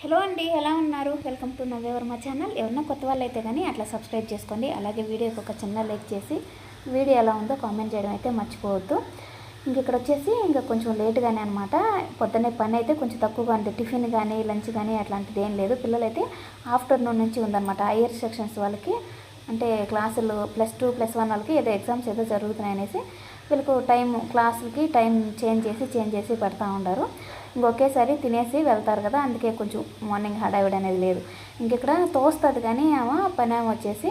Hello అండి ఎలా ఉన్నారు? వెల్కమ్ టు నవ్వెవర్ మా ఛానల్. ఎవరన్నా కొత్త వాళ్ళు అయితే కానీ అట్లా సబ్స్క్రైబ్ చేసుకోండి. అలాగే వీడియోకి ఒక చిన్న లైక్ చేసి వీడియో ఎలా ఉందో కామెంట్ చేయడం అయితే మర్చిపోవద్దు. ఇంక ఇక్కడ వచ్చేసి ఇంకా కొంచెం లేట్గానే అనమాట పొద్దున్నే పని అయితే కొంచెం తక్కువగా ఉంది. టిఫిన్ కానీ లంచ్ కానీ అట్లాంటిది ఏం లేదు. పిల్లలైతే ఆఫ్టర్నూన్ నుంచి ఉందన్నమాట. హైయర్ సెక్షన్స్ వాళ్ళకి అంటే క్లాసులు ప్లస్ టూ ప్లస్ వన్ వాళ్ళకి ఏదో ఎగ్జామ్స్ ఏదో జరుగుతున్నాయి అనేసి వీళ్ళకు టైం క్లాసులకి టైం చేంజ్ చేసి చేంజ్ చేసి పెడతా ఉంటారు ఇంకొకేసారి తినేసి వెళ్తారు కదా అందుకే కొంచెం మార్నింగ్ హడావిడి అనేది లేదు. ఇంక ఇక్కడ తోస్తుంది కానీ ఆమె పని వచ్చేసి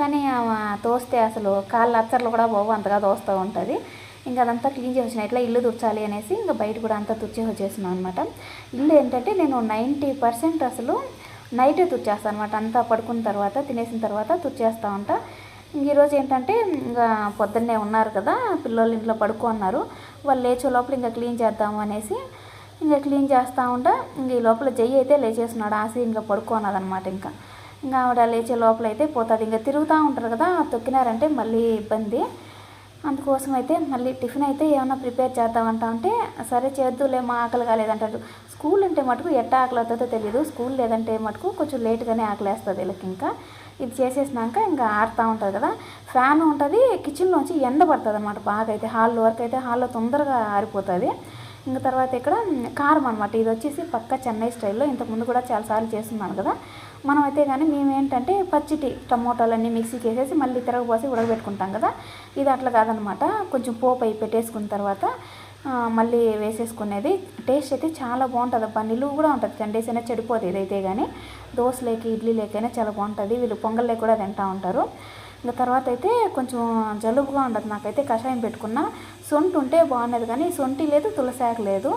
కానీ ఆమె తోస్తే అసలు కాళ్ళ అచ్చర్లు కూడా బాబు అంతగా తోస్తూ ఉంటుంది. ఇంకా అదంతా క్లీన్ చేసిన ఇట్లా ఇల్లు తుడచాలి అనేసి ఇంకా బయట కూడా అంతా తుడిచే వచ్చేసినాను అనమాట ఇల్లు ఏంటంటే నేను నైంటీ పర్సెంట్ అసలు నైట్ తుడిచేస్తాను అనమాట అంతా పడుకున్న తర్వాత తినేసిన తర్వాత తుడిచేస్తూ ఉంటా. ఇంక ఈరోజు ఏంటంటే ఇంకా పొద్దున్నే ఉన్నారు కదా పిల్లలు ఇంట్లో పడుకున్నారు వాళ్ళు లేచే లోపల ఇంకా క్లీన్ చేద్దాము అనేసి ఇంకా క్లీన్ చేస్తూ ఉంటా. ఇంక ఈ లోపల జయ్యి అయితే లేచేస్తున్నాడు ఆసి ఇంకా పడుకోనదనమాట ఇంకా. ఇంకా ఆవిడ లేచే లోపల అయితే పోతుంది. ఇంకా తిరుగుతూ ఉంటారు కదా తొక్కినారంటే మళ్ళీ ఇబ్బంది. అందుకోసం అయితే మళ్ళీ టిఫిన్ అయితే ఏమైనా ప్రిపేర్ చేద్దామంటా అంటే సరే చేద్దులే మా ఆకలి కాలేదంటారు. స్కూల్ అంటే మటుకు ఎట్ట ఆకలి అవుతుందో తెలియదు. స్కూల్ లేదంటే మటుకు కొంచెం లేట్గానే ఆకలేస్తుంది వీళ్ళకి ఇంకా ఇది చేసేసినాక ఇంకా ఆడుతూ ఉంటుంది కదా. ఫ్యాన్ ఉంటుంది కిచెన్లోంచి ఎండ పడుతుంది అనమాట బాగా అయితే హాల్లో వరకు అయితే హాల్లో తొందరగా ఆరిపోతుంది. ఇంకా తర్వాత ఇక్కడ కారం అనమాట ఇది వచ్చేసి పక్క చెన్నై స్టైల్లో ఇంతకుముందు కూడా చాలాసార్లు చేస్తున్నాను కదా. మనం అయితే కానీ మేము ఏంటంటే పచ్చిటి టమోటాలన్నీ మిక్సీకి వేసేసి మళ్ళీ తిరగపోసి ఉడకబెట్టుకుంటాం కదా. ఇది అట్లా కాదనమాట. కొంచెం పోపు అయి పెట్టేసుకున్న తర్వాత మళ్ళీ వేసేసుకునేది. టేస్ట్ అయితే చాలా బాగుంటుంది అబ్బా నిలువు కూడా ఉంటుంది. చండేసైనా చెడిపోతుంది ఇదైతే కానీ దోశలేకి ఇడ్లీ లేకైనా చాలా బాగుంటుంది. వీళ్ళు పొంగల్లే కూడా తింటూ ఉంటారు. ఇంకా తర్వాత అయితే కొంచెం జలుబుగా ఉండదు నాకైతే. కషాయం పెట్టుకున్నా. సొంటి ఉంటే బాగున్నది కానీ సొంటి లేదు తులసాకు లేదు.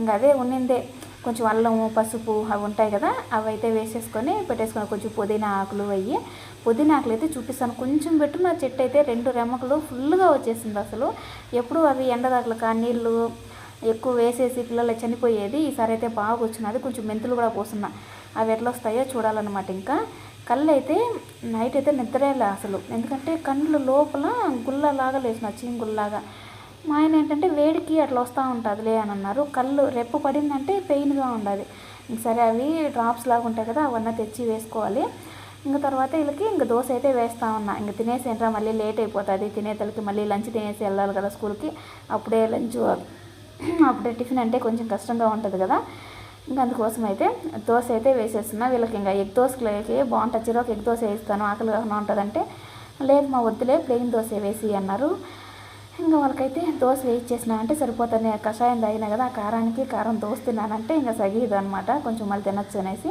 ఇంకా అదే ఉన్నిందే. కొంచెం అల్లము పసుపు అవి ఉంటాయి కదా అవి అయితే వేసేసుకొని పెట్టేసుకొని కొంచెం పుదీనా ఆకులు అయ్యి పుదీనా ఆకులు అయితే చూపిస్తాను కొంచెం పెట్టు నా చెట్టు అయితే రెండు రెమ్మకులు ఫుల్గా వచ్చేసింది అసలు. ఎప్పుడు అవి ఎండదాకులక నీళ్ళు ఎక్కువ వేసేసి పిల్లలు చనిపోయేది ఈసారి అయితే బాగా వచ్చినది కొంచెం మెంతులు కూడా పోస్తున్నా. అవి ఎట్లా వస్తాయో చూడాలన్నమాట ఇంకా. కళ్ళు అయితే నైట్ అయితే నిద్రేలే అసలు. ఎందుకంటే కళ్ళు లోపల గుల్లలాగా లేచిన చీంగుల్లాగా మా ఆయన ఏంటంటే వేడికి అట్లా వస్తూ ఉంటుందిలే అని అన్నారు. కళ్ళు రెప్పు పడిందంటే పెయిన్గా ఉండాలి. సరే అవి డ్రాప్స్ లాగా ఉంటాయి కదా అవన్నీ తెచ్చి వేసుకోవాలి. ఇంకా తర్వాత వీళ్ళకి ఇంకా దోశ అయితే వేస్తా ఉన్నా. ఇంకా తినేసి ఏంట్రా మళ్ళీ లేట్ అయిపోతుంది. తినేతలకి మళ్ళీ లంచ్ తినేసి వెళ్ళాలి కదా స్కూల్కి. అప్పుడే లంచ్ అప్పుడే టిఫిన్ అంటే కొంచెం కష్టంగా ఉంటుంది కదా. ఇంకా అందుకోసం అయితే దోశ అయితే వేసేస్తున్నా. వీళ్ళకి ఇంకా ఎగ్ దోశలకి బాగుంటుంది. చిరొక ఎగ్ దోశ వేస్తాను. ఆకలి కాకుండా ఉంటుందంటే లేదు మా వద్దులే ప్లెయిన్ దోశ వేసి అన్నారు. ఇంకా వాళ్ళకైతే దోశ వేయించేసిన అంటే సరిపోతుంది. కషాయం తాగినా కదా ఆ కారానికి కారం దోశ తిన్నానంటే ఇంకా సగిదు అనమాట. కొంచెం మళ్ళీ తినొచ్చు అనేసి.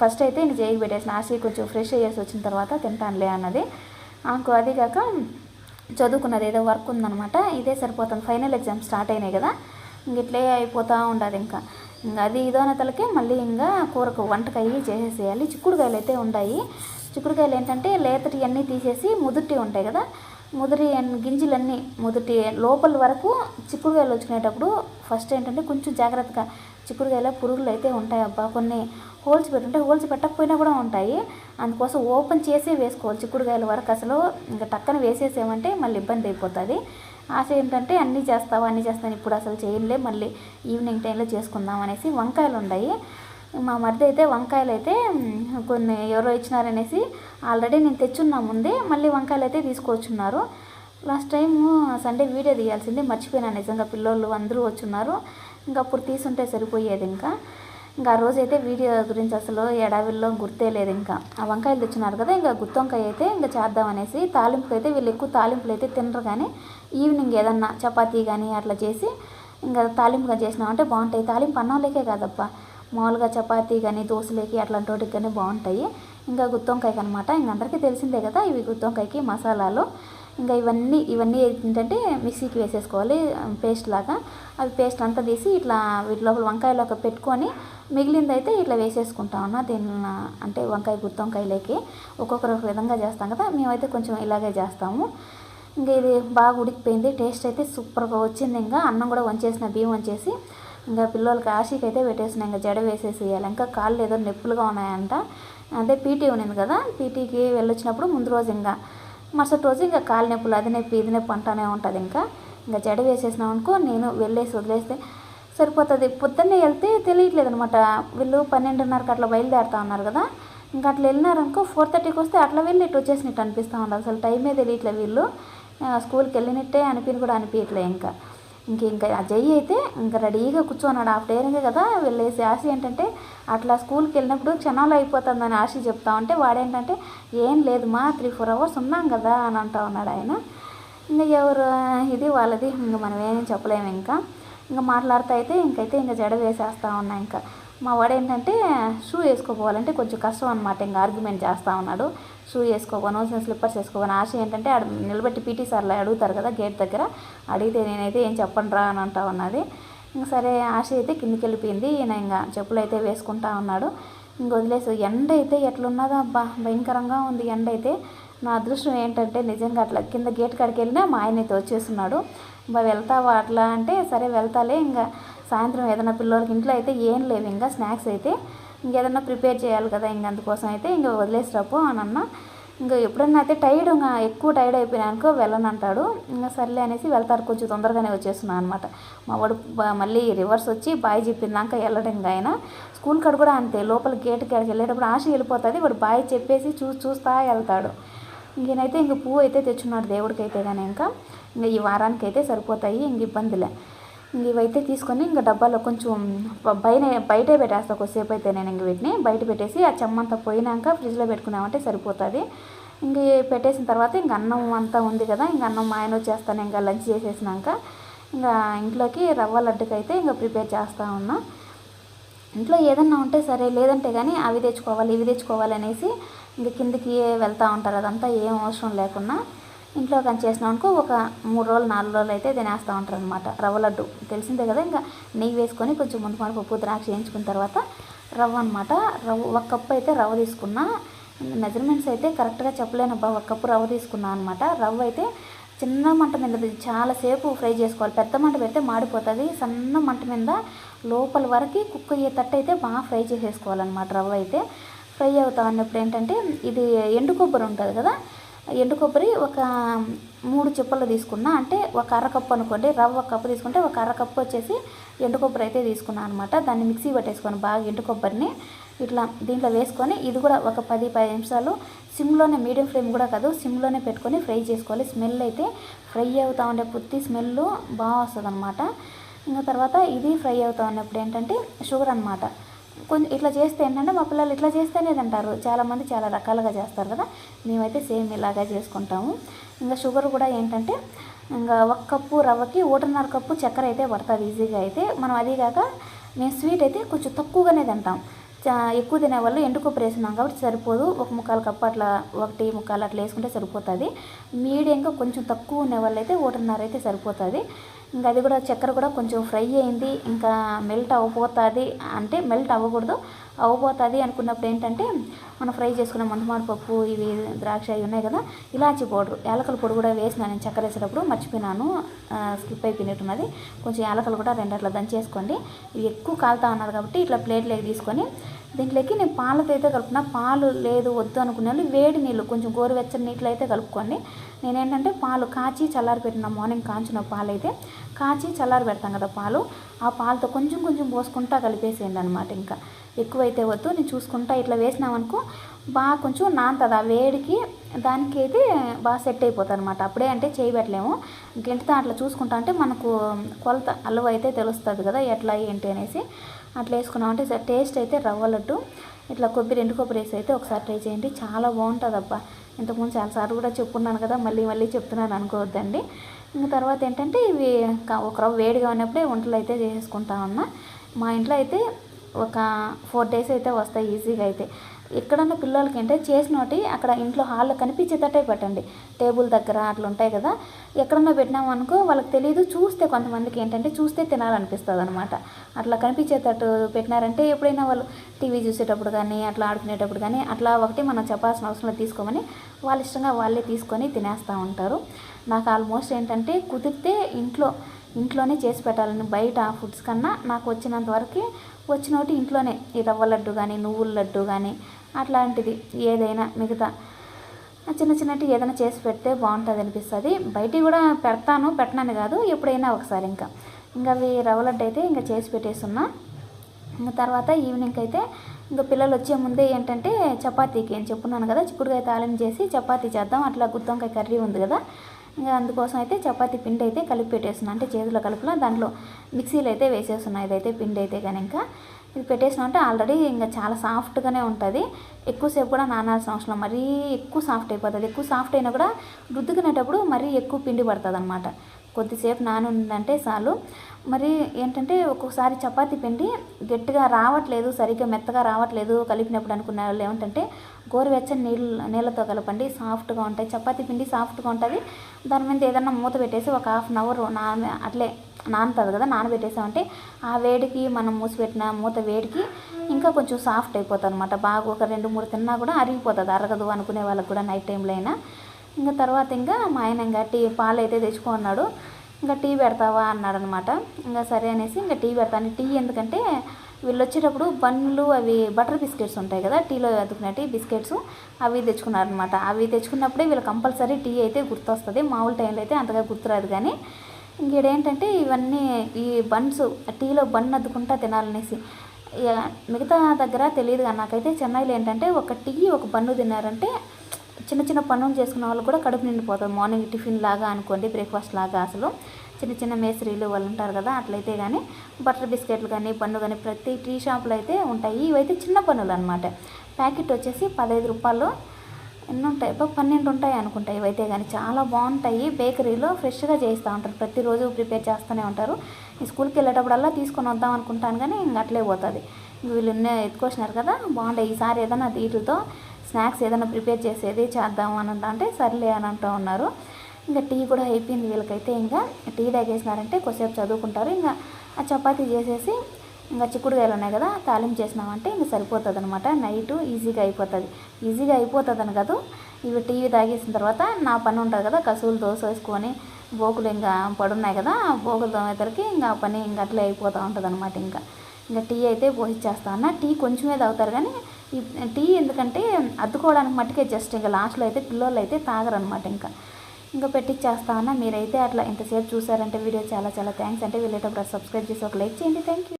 ఫస్ట్ అయితే ఇంక చేయి పెట్టేసిన. ఆశ కొంచెం ఫ్రెష్ అయ్యేసి వచ్చిన తర్వాత తింటానులే అన్నది. నాకు అది కాక చదువుకున్నది ఏదో వర్క్ ఉందనమాట. ఇదే సరిపోతుంది. ఫైనల్ ఎగ్జామ్ స్టార్ట్ అయినాయి కదా. ఇంక ఇట్లే అయిపోతూ ఉండదు ఇంకా. ఇంకా అది ఇదోన తలకే మళ్ళీ ఇంకా కూరకు వంటకయ్యి చేసేసేయాలి. చిక్కుడుకాయలు అయితే ఉన్నాయి చిక్కుడుకాయలు ఏంటంటే లేతటి అన్నీ తీసేసి ముదుటి ఉంటాయి కదా. ముదిరి గింజలన్నీ మొదటి లోపల వరకు చిక్కుడుకాయలు వచ్చుకునేటప్పుడు ఫస్ట్ ఏంటంటే కొంచెం జాగ్రత్తగా చిక్కుడుకాయలో పురుగులు అయితే ఉంటాయి అబ్బా. కొన్ని హోల్స్ పెట్టుంటే హోల్స్ పెట్టకపోయినా కూడా ఉంటాయి. అందుకోసం ఓపెన్ చేసే వేసుకోవాలి చిక్కుడుకాయల వరకు అసలు. ఇంకా టక్కన వేసేసామంటే మళ్ళీ ఇబ్బంది అయిపోతుంది. ఆశ ఏంటంటే అన్నీ చేస్తావు అన్నీ చేస్తాను ఇప్పుడు అసలు చేయంలే మళ్ళీ ఈవినింగ్ టైంలో చేసుకుందాం అనేసి వంకాయలు ఉన్నాయి మా మరిది అయితే వంకాయలు అయితే కొన్ని ఎవరో ఇచ్చినారనేసి ఆల్రెడీ నేను తెచ్చున్నా ముందే మళ్ళీ వంకాయలు అయితే తీసుకొచ్చున్నారు. లాస్ట్ టైం సండే వీడియో తీయాల్సింది మర్చిపోయినా నిజంగా పిల్లోళ్ళు అందరూ వచ్చున్నారు. ఇంకా అప్పుడు తీసుంటే సరిపోయేది ఇంకా. ఇంకా ఆ రోజైతే వీడియో గురించి అసలు ఎడావిల్లో గుర్తే లేదు ఇంకా. ఆ వంకాయలు తెచ్చున్నారు కదా ఇంకా గుత్తొంకాయ అయితే ఇంకా చేద్దామనేసి తాలింపుకి అయితే వీళ్ళు ఎక్కువ తాలింపులు అయితే తినరు కానీ ఈవినింగ్ ఏదన్నా చపాతీ కానీ అట్లా చేసి ఇంకా తాలింపుగా చేసినామంటే బాగుంటాయి. తాలింపు అన్నంలోకే కాదప్పా మామూలుగా చపాతీ కానీ దోశలేకి అట్లాంటి వాటికి కానీ బాగుంటాయి. ఇంకా గుత్తొంకాయకి అనమాట ఇంక అందరికీ తెలిసిందే కదా ఇవి గుత్తొంకాయకి మసాలాలు. ఇంకా ఇవన్నీ ఇవన్నీ ఏంటంటే మిక్సీకి వేసేసుకోవాలి పేస్ట్ లాగా. అవి పేస్ట్ అంతా తీసి ఇట్లా వీటి లోపల వంకాయలోకి పెట్టుకొని మిగిలిందైతే ఇట్లా వేసేసుకుంటా ఉన్నా దీని అంటే వంకాయ గుత్తొంకాయలోకి. ఒక్కొక్కరు ఒక విధంగా చేస్తాం కదా మేమైతే కొంచెం ఇలాగే చేస్తాము. ఇంకా ఇది బాగా ఉడికిపోయింది టేస్ట్ అయితే సూపర్గా వచ్చింది. ఇంకా అన్నం కూడా వంచేసిన బియ్యం వంచేసి ఇంకా పిల్లలకి ఆశీకి అయితే పెట్టేసిన ఇంకా జడ వేసేసేయాలి. ఇంకా కాళ్ళు ఏదో నొప్పులుగా ఉన్నాయంట. అదే పీటీ ఉన్నింది కదా పీటీకి వెళ్ళొచ్చినప్పుడు ముందు రోజు ఇంకా మరుసటి రోజు ఇంకా కాలు నొప్పులు అది నొప్పి ఇది నొప్పి అంటానే ఉంటుంది ఇంకా. ఇంకా జడ వేసేసినాం అనుకో నేను వెళ్ళేసి వదిలేస్తే సరిపోతుంది. పొద్దున్నే వెళ్తే తెలియట్లేదు అనమాట వీళ్ళు పన్నెండున్నరకు అట్లా బయలుదేరుతా ఉన్నారు కదా. ఇంకా అట్లా వెళ్ళినారనుకో ఫోర్ థర్టీకి వస్తే అట్లా వెళ్ళి ఇటు వచ్చేసినట్టు అనిపిస్తూ ఉండదు అసలు టైమే తెలియట్లేదు వీళ్ళు. స్కూల్కి వెళ్ళినట్టే అనిపిని కూడా అనిపించట్లే ఇంకా. ఇంక ఇంకా అజయ్ అయితే ఇంకా రెడీగా కూర్చోన్నాడు హాఫ్ డేరింగే కదా వెళ్ళేసి ఆశ ఏంటంటే అట్లా స్కూల్కి వెళ్ళినప్పుడు క్షణాలు అయిపోతుందని ఆశ చెప్తా ఉంటే వాడేంటంటే ఏం లేదు మా త్రీ ఫోర్ అవర్స్ ఉన్నాం కదా అని అంటా ఉన్నాడు ఆయన. ఇంకా ఎవరు ఇది వాళ్ళది ఇంకా మనం ఏమీ చెప్పలేము ఇంకా. ఇంకా మాట్లాడుతూ అయితే ఇంకైతే ఇంకా జడ వేసేస్తా ఉన్నా ఇంకా. మా వాడు ఏంటంటే షూ వేసుకోపోవాలంటే కొంచెం కష్టం అనమాట ఇంకా ఆర్గ్యుమెంట్ చేస్తూ ఉన్నాడు. షూ వేసుకోపోను స్లిప్పర్స్ వేసుకోపోను ఆశ ఏంటంటే నిలబెట్టి పీటీ సార్లు అడుగుతారు కదా గేట్ దగ్గర. అడిగితే నేనైతే ఏం చెప్పండి రా అని అంటా ఉన్నది ఇంకా సరే ఆశ అయితే కిందికి వెళ్ళిపోయింది. ఈయన ఇంకా చెప్పులు అయితే వేసుకుంటా ఉన్నాడు. ఇంక వదిలేసి ఎండ అయితే ఎట్లున్నదో అబ్బా భయంకరంగా ఉంది ఎండ అయితే. నా అదృష్టం ఏంటంటే నిజంగా అట్లా కింద గేట్ కాడికి వెళ్ళినా మా ఆయన అయితే వచ్చేస్తున్నాడు. బా వెళ్తావా అట్లా? అంటే సరే వెళ్తాలే. ఇంకా సాయంత్రం ఏదైనా పిల్లలకి ఇంట్లో అయితే ఏం లేవు ఇంకా స్నాక్స్ అయితే ఇంకేదన్నా ప్రిపేర్ చేయాలి కదా ఇంక అందుకోసం అయితే ఇంకా వదిలేసి అని అన్న. ఇంకా ఎప్పుడన్నా అయితే టైర్డ్ ఇంకా ఎక్కువ టైర్డ్ అయిపోయినానుకో వెళ్ళనంటాడు. ఇంకా సర్లే అనేసి వెళ్తారు. కొంచెం తొందరగానే వచ్చేస్తున్నాను అనమాట మా వాడు మళ్ళీ రివర్స్ వచ్చి బాయ్ చెప్పిందాక వెళ్ళడం ఇంకా ఆయన. స్కూల్ కాడ కూడా అంతే. లోపల గేట్ కాడికి వెళ్ళేటప్పుడు ఆశ వెళ్ళిపోతుంది. వాడు బాయ్ చెప్పేసి చూ చూస్తా వెళ్తాడు. ఇంకేనైతే ఇంక పువ్వు అయితే తెచ్చున్నాడు దేవుడికి అయితే కానీ ఇంకా. ఇంకా ఈ వారానికి అయితే సరిపోతాయి. ఇంక ఇబ్బందిలే. ఇవైతే తీసుకొని ఇంకా డబ్బాలో కొంచెం పైన బయట బయటే పెట్టేస్తా కొద్దిసేపు అయితే నేను ఇంక వీటిని. బయట పెట్టేసి ఆ చెమ్మంతా పోయినాక ఫ్రిడ్జ్లో పెట్టుకున్నామంటే సరిపోతుంది. ఇంక పెట్టేసిన తర్వాత ఇంక అన్నం అంతా ఉంది కదా ఇంక అన్నం మా ఆయన వచ్చేస్తాను ఇంకా లంచ్ చేసేసినాక. ఇంకా ఇంట్లోకి రవ్వ లడ్డుకి అయితే ఇంకా ప్రిపేర్ చేస్తూ ఉన్నా. ఇంట్లో ఏదన్నా ఉంటే సరే లేదంటే కానీ అవి తెచ్చుకోవాలి ఇవి తెచ్చుకోవాలి అనేసి ఇంక కిందికి వెళ్తూ ఉంటారు. అదంతా ఏం అవసరం లేకుండా ఇంట్లో కానీ చేసినాం అనుకో ఒక మూడు రోజులు నాలుగు రోజులు అయితే తినేస్తూ ఉంటారు అనమాట రవ్వ లడ్డు తెలిసిందే కదా ఇంకా నెయ్యి వేసుకొని కొంచెం ముందు మన పప్పు ద్రాక్ష వేయించుకున్న తర్వాత రవ్వ అనమాట రవ్వ ఒక కప్పు అయితే రవ్వ తీసుకున్నా. మెజర్మెంట్స్ అయితే కరెక్ట్గా చెప్పలేనబ్బా ఒక కప్పు రవ్వ తీసుకున్నా అనమాట రవ్వ అయితే చిన్న మంట మీద చాలాసేపు ఫ్రై చేసుకోవాలి. పెద్ద మంట పెడితే మాడిపోతుంది. సన్న మంట మీద లోపల వరకు కుక్ అయ్యేటట్టు అయితే బాగా ఫ్రై చేసేసుకోవాలన్నమాట రవ్వ అయితే. ఫ్రై అవుతా ఉన్నప్పుడు ఏంటంటే ఇది ఎండు కొబ్బరి ఉంటుంది కదా ఎండు కొబ్బరి ఒక మూడు చిప్పలు తీసుకున్నా అంటే ఒక అరకప్పు అనుకోండి రవ్వ ఒక కప్పు తీసుకుంటే ఒక అరకప్పు వచ్చేసి ఎండు కొబ్బరి అయితే తీసుకున్నాను అనమాట దాన్ని మిక్సీ పట్టేసుకొని బాగా ఎండు కొబ్బరిని ఇట్లా దీంట్లో వేసుకొని ఇది కూడా ఒక పది పది నిమిషాలు సిమ్లోనే మీడియం ఫ్లేమ్ కూడా కాదు సిమ్లోనే పెట్టుకొని ఫ్రై చేసుకోవాలి. స్మెల్ అయితే ఫ్రై అవుతా ఉండే పుత్తి స్మెల్ బాగా వస్తుంది అనమాట ఇంకా తర్వాత ఇది ఫ్రై అవుతూ ఉన్నప్పుడు ఏంటంటే షుగర్ అనమాట కొంచెం ఇట్లా చేస్తే ఏంటంటే మా పిల్లలు ఇట్లా చేస్తేనే తింటారు. చాలామంది చాలా రకాలుగా చేస్తారు కదా. మేమైతే సేమ్ ఇలాగా చేసుకుంటాము. ఇంకా షుగర్ కూడా ఏంటంటే ఇంకా ఒక కప్పు రవ్వకి ఒకటిన్నర కప్పు చక్కెర అయితే పడుతుంది ఈజీగా అయితే. మనం అది కాక మేము స్వీట్ అయితే కొంచెం తక్కువగానే తింటాం. చా ఎక్కువ తినే వాళ్ళు ఎండు కొబ్బరి వేసినాం కాబట్టి సరిపోదు. ఒక ముక్కాలు కప్పు అట్లా ఒకటి ముక్కాలు అట్లా వేసుకుంటే సరిపోతుంది. మీడియంగా కొంచెం తక్కువ ఉన్న వాళ్ళు అయితే ఒకటిన్నర అయితే సరిపోతుంది. ఇంకా అది కూడా చక్కెర కూడా కొంచెం ఫ్రై అయింది ఇంకా మెల్ట్ అవ్వబోతుంది అంటే మెల్ట్ అవ్వకూడదు అవ్వబోతుంది అనుకున్నప్పుడు ఏంటంటే మనం ఫ్రై చేసుకున్న మంటమాడి పప్పు ఇవి ద్రాక్ష ఇవి ఉన్నాయి కదా ఇలాచి పౌడర్ యాలకల పొడి కూడా వేసినా నేను చక్కెర వేసేటప్పుడు మర్చిపోయినాను స్కిప్ అయిపోయినట్టున్నది కొంచెం యాలకలు కూడా రెండు అట్లా దంచేసుకోండి. ఇవి ఎక్కువ కాలుతా ఉన్నారు కాబట్టి ఇట్లా ప్లేట్లోకి తీసుకొని దీంట్లోకి నేను పాలతో అయితే కలుపుకున్నా పాలు లేదు వద్దు అనుకునే వాళ్ళు వేడి నీళ్ళు కొంచెం గోరువెచ్చని నీళ్ళు అయితే కలుపుకోండి. నేనేంటంటే పాలు కాచి చల్లారి పెట్టిన మార్నింగ్ కాంచిన పాలు అయితే కాచి చల్లారి పెడతాం కదా పాలు. ఆ పాలతో కొంచెం కొంచెం పోసుకుంటా కలిపేసేయండి అనమాట ఇంకా. ఎక్కువైతే వద్దు నేను చూసుకుంటా. ఇట్లా వేసినామనుకో బాగా కొంచెం నానుతుంది. ఆ వేడికి దానికి అయితే బాగా సెట్ అయిపోతుంది అనమాట అప్పుడే అంటే చేయబెట్టలేము గెంటితో అట్లా చూసుకుంటా అంటే మనకు కొలత అల్లువ అయితే తెలుస్తుంది కదా ఎట్లా ఏంటి అనేసి అట్లా వేసుకున్నామంటే స- టేస్ట్ అయితే రవ్వ లడ్డు. ఇట్లా కొబ్బరి ఎండు కొబ్బరి వేసి అయితే ఒకసారి ట్రై చేయండి. చాలా బాగుంటుంది అబ్బా ఇంతకుముందు చాలాసార్లు కూడా చెప్పున్నాను కదా మళ్ళీ మళ్ళీ చెప్తున్నాను అనుకోవద్దండి. ఇంకా తర్వాత ఏంటంటే ఇవి ఒక రవ్వ వేడిగా ఉన్నప్పుడే వంటలు అయితే చేసేసుకుంటా ఉన్నా. మా ఇంట్లో అయితే ఒక ఫోర్ డేస్ అయితే వస్తాయి ఈజీగా అయితే. ఎక్కడన్నా పిల్లలకి అంటే చేసినోటి అక్కడ ఇంట్లో హాల్లో కనిపించేటట్టే పెట్టండి. టేబుల్ దగ్గర అట్లా ఉంటాయి కదా. ఎక్కడన్నా పెట్టినాము అనుకో వాళ్ళకి తెలియదు చూస్తే కొంతమందికి ఏంటంటే చూస్తే తినాలనిపిస్తుంది అనమాట అట్లా కనిపించేటట్టు పెట్టినారంటే ఎప్పుడైనా వాళ్ళు టీవీ చూసేటప్పుడు కానీ అట్లా ఆడుకునేటప్పుడు కానీ అట్లా ఒకటి మనం చెప్పాల్సిన అవసరం తీసుకోమని వాళ్ళ ఇష్టంగా వాళ్ళే తీసుకొని తినేస్తూ ఉంటారు. నాకు ఆల్మోస్ట్ ఏంటంటే కుదిరితే ఇంట్లో ఇంట్లోనే చేసి పెట్టాలని బయట ఫుడ్స్ కన్నా నాకు వచ్చినంత వరకు వచ్చినోటి ఇంట్లోనే. ఈ రవ్వ లడ్డు కానీ నువ్వుల లడ్డు కానీ అట్లాంటిది ఏదైనా మిగతా. చిన్న చిన్నటి ఏదైనా చేసి పెడితే బాగుంటుంది అనిపిస్తుంది. బయటికి కూడా పెడతాను పెట్టనని కాదు ఎప్పుడైనా ఒకసారి ఇంకా. ఇంకా అవి రవ్వలడ్డు అయితే ఇంకా చేసి పెట్టేస్తున్నా. ఇంకా తర్వాత ఈవినింగ్ అయితే ఇంకా పిల్లలు వచ్చే ముందే ఏంటంటే చపాతీకి అని చెప్పున్నాను కదా చిక్కుడుకాయ తాళం చేసి చపాతీ చేద్దాం. అట్లా గుత్తంకాయ కర్రీ ఉంది కదా ఇంకా అందుకోసం అయితే చపాతీ పిండి అయితే కలిపి పెట్టేస్తున్నాను అంటే చేతిలో కలుపులా దాంట్లో మిక్సీలో అయితే వేసేస్తున్నాను ఇదైతే పిండి అయితే కానీ ఇంకా ఇది పెట్టేసినామంటే ఆల్రెడీ ఇంకా చాలా సాఫ్ట్గానే ఉంటుంది. ఎక్కువసేపు కూడా నానాల్సిన అవసరం మరీ ఎక్కువ సాఫ్ట్ అయిపోతుంది. ఎక్కువ సాఫ్ట్ అయినా కూడా రుద్దుకునేటప్పుడు మరీ ఎక్కువ పిండి పడుతుంది అనమాట కొద్దిసేపు నానుందంటే చాలు. మరి ఏంటంటే ఒక్కొక్కసారి చపాతి పిండి గట్టిగా రావట్లేదు సరిగ్గా మెత్తగా రావట్లేదు కలిపినప్పుడు అనుకునే వాళ్ళు ఏమిటంటే గోరువెచ్చని నీళ్ళు నీళ్ళతో కలపండి సాఫ్ట్గా ఉంటాయి. చపాతీ పిండి సాఫ్ట్గా ఉంటుంది. దాని మీద ఏదన్నా మూత పెట్టేసి ఒక హాఫ్ అన్ అవర్ నా అట్లే నానుతుంది కదా నానబెట్టేసామంటే ఆ వేడికి మనం మూసిపెట్టిన మూత వేడికి ఇంకా కొంచెం సాఫ్ట్ అయిపోతుంది అనమాట బాగా ఒక రెండు మూడు తిన్నా కూడా అరిగిపోతుంది అరగదు అనుకునే వాళ్ళకి కూడా నైట్ టైంలో అయినా. ఇంకా తర్వాత ఇంకా మా ఆయన ఇంకా టీ పాలు అయితే తెచ్చుకున్నాడు. ఇంకా టీ పెడతావా అన్నాడు అనమాట ఇంకా సరే అనేసి ఇంకా టీ పెడతాను టీ ఎందుకంటే వీళ్ళు వచ్చేటప్పుడు బన్నులు అవి బటర్ బిస్కెట్స్ ఉంటాయి కదా టీలో అతుకునేటి బిస్కెట్స్ అవి తెచ్చుకున్నారనమాట అవి తెచ్చుకున్నప్పుడే వీళ్ళు కంపల్సరీ టీ అయితే గుర్తొస్తుంది. మామూలు టైంలో అయితే అంతగా గుర్తురాదు కానీ ఇంకేంటంటే ఇవన్నీ ఈ బన్స్ టీలో బన్ అద్దుకుంటా తినాలనేసి ఇక మిగతా దగ్గర తెలియదు కానీ నాకైతే చెన్నైలో ఏంటంటే ఒక టీ ఒక బన్ను తిన్నారంటే చిన్న చిన్న పనులు చేసుకున్న వాళ్ళు కూడా కడుపు నిండిపోతుంది మార్నింగ్ టిఫిన్ లాగా అనుకోండి బ్రేక్ఫాస్ట్ లాగా అసలు. చిన్న చిన్న మేస్త్రీలు వాళ్ళు ఉంటారు కదా అట్లయితే కానీ బటర్ బిస్కెట్లు కానీ పన్ను కానీ ప్రతి టీ షాప్లో అయితే ఉంటాయి. ఇవైతే చిన్న పనులు అనమాట ప్యాకెట్ వచ్చేసి పదహైదు రూపాయలు. ఎన్ని ఉంటాయి పన్నెండు ఉంటాయి అనుకుంటా ఇవైతే కానీ చాలా బాగుంటాయి. బేకరీలో ఫ్రెష్గా చేస్తూ ఉంటారు. ప్రతిరోజు ప్రిపేర్ చేస్తూనే ఉంటారు. ఈ స్కూల్కి వెళ్ళేటప్పుడల్లా తీసుకొని వద్దాం అనుకుంటాను కానీ ఇంక అట్లే పోతుంది. వీళ్ళు ఎత్తుకొచ్చినారు కదా బాగుంటాయి. ఈసారి ఏదైనా వీటితో స్నాక్స్ ఏదైనా ప్రిపేర్ చేసేది చేద్దాం అని అంటే సర్లే అని అంటూ ఉన్నారు. ఇంకా టీ కూడా అయిపోయింది వీళ్ళకైతే. ఇంకా టీ తాగేసినారంటే కొద్దిసేపు చదువుకుంటారు. ఇంకా ఆ చపాతీ చేసేసి ఇంకా చిక్కుడుకాయలు ఉన్నాయి కదా తాలింపు చేసినామంటే ఇంకా సరిపోతుంది అనమాట నైట్ ఈజీగా అయిపోతుంది. ఈజీగా అయిపోతుంది అని కాదు. ఇవి టీవీ తాగేసిన తర్వాత నా పని ఉంటుంది కదా కసువులు దోశ వేసుకొని బోకులు ఇంకా పడున్నాయి కదా బోకులు తోమేతరికి ఇంకా పని ఇంకా అట్లే అయిపోతూ ఉంటుంది అనమాట ఇంకా. ఇంకా టీ అయితే పోసిచ్చేస్తా అన్న టీ కొంచెమే తాగుతారు కానీ ఈ టీ ఎందుకంటే అద్దుకోవడానికి మట్టుకే జస్ట్ ఇంకా లాస్ట్లో అయితే పిల్లోళ్ళు అయితే తాగరనమాట ఇంకా. ఇంకా పెట్టిచ్చేస్తా అన్న మీరైతే అట్లా ఇంతసేపు చూసారంటే వీడియో చాలా చాలా థ్యాంక్స్ అంటే వెళ్ళేటప్పుడు సబ్స్క్రైబ్ చేసి ఒక లైక్ చేయండి. Thank you